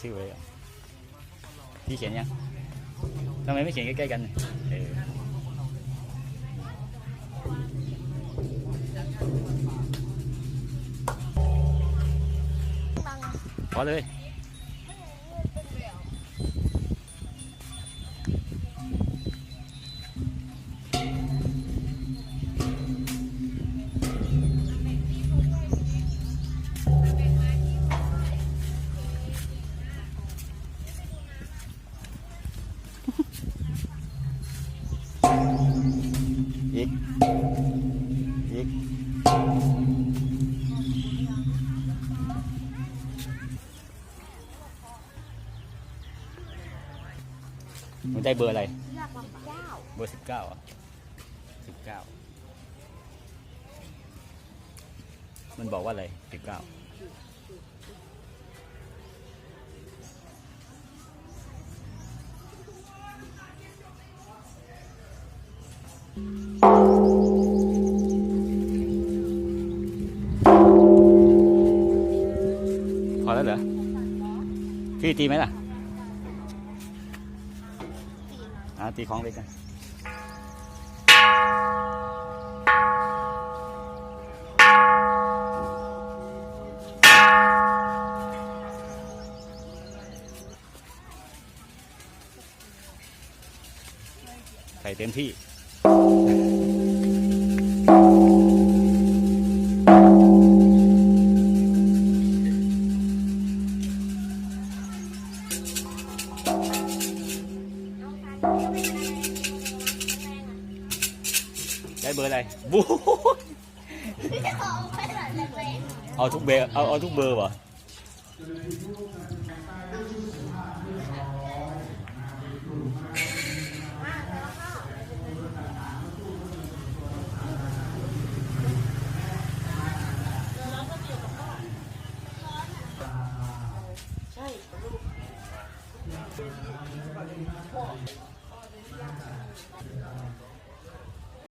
ชื่อไว้อะพี่เขียนยังทำไมไม่เขียนใกล้ๆกันเออพอเลย อีก อีก มันได้เบอร์อะไรเลือกลำเจ้าเบอร์สิบเก้าอะสิบเก้า มันบอกว่าอะไรสิบเก้า พอแล้วเหรอ พี่ตีไหมล่ะอ่าตีของเล็กกันใส่เต็มที่ cái bơ này ờ thuốc bơ ờ, ờ thuốc bơ mà. Thank you.